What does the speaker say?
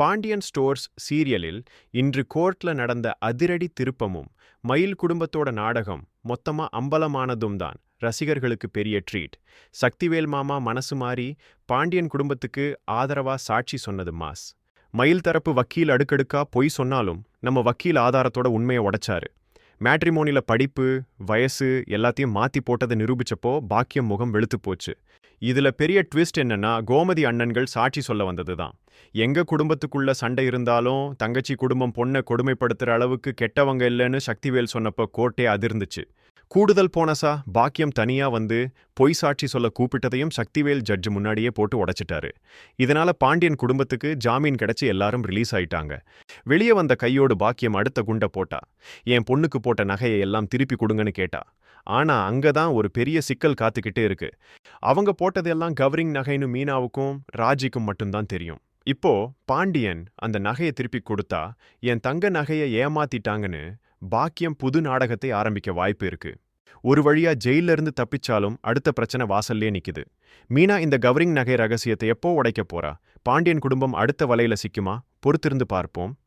Pandian stores சீரியலில் இன்று கோர்ட்ல நடந்த அதிரடி திருப்பமும் மயில் குடும்பத்தோட நாடகம் மொத்தமா அம்பலமானதும் தான் ரசிகர்களுக்கு பெரிய ட்ரீட். சக்திவேல் மாமா மனசு மாறி பாண்டியன் குடும்பத்துக்கு ஆதரவா சாட்சி சொன்னது மாஸ். மயில் தரப்பு வக்கீல் அடுக்கடுக்கா பொய் சொன்னாலும் நம்ம வக்கீல் ஆதாரத்தோட உண்மையை உடைச்சாரு. மேட்ரிமோனில படிப்பு வயசு எல்லாத்தையும் மாத்தி போட்டதை நிரூபிச்சப்போ பாக்கியம் முகம் வெளுத்து போச்சு. இதுல பெரிய ட்விஸ்ட் என்னன்னா கோமதி அண்ணன்கள் சாட்சி சொல்ல வந்ததுதான். எங்க குடும்பத்துக்குள்ள சண்டை இருந்தாலும் தங்கச்சி குடும்பம் பொண்ணை கொடுமைப்படுத்துற அளவுக்கு கெட்டவங்க இல்லைன்னு சக்திவேல் சொன்னப்போ கோர்ட்டே அதிர்ந்துச்சு. கூடுதல் போனசா பாக்கியம் தனியா வந்து பொய் சாட்சி சொல்ல கூப்பிட்டதையும் சக்திவேல் ஜட்ஜ் முன்னாடியே போட்டு உடைச்சிட்டாரு. இதனால பாண்டியன் குடும்பத்துக்கு ஜாமீன் கிடைச்சு எல்லாரும் ரிலீஸ் ஆயிட்டாங்க. வெளியே வந்த கையோடு பாக்கியம் அடுத்த குண்டை போட்டா. என் பொண்ணுக்கு போட்ட நகையை எல்லாம் திருப்பி கொடுங்கன்னு கேட்டா. ஆனா அங்கதான் ஒரு பெரிய சிக்கல் காத்துக்கிட்டே இருக்கு. அவங்க போட்டதெல்லாம் கவரிங் நகைன்னு மீனாவுக்கும் ராஜிக்கும் மட்டும்தான் தெரியும். இப்போ பாண்டியன் அந்த நகையை திருப்பி கொடுத்தா என் தங்க நகையை ஏமாத்திட்டாங்கன்னு பாக்கியம் புது நாடகத்தை ஆரம்பிக்க வாய்ப்பு இருக்கு. ஒரு வழியா ஜெயிலிருந்து தப்பிச்சாலும் அடுத்த பிரச்சனை வாசல்லே நிக்குது. மீனா இந்த கவரிங் நகை ரகசியத்தை எப்போ உடைக்க போறா? பாண்டியன் குடும்பம் அடுத்த வலையில சிக்குமா? பொறுத்திருந்து பார்ப்போம்.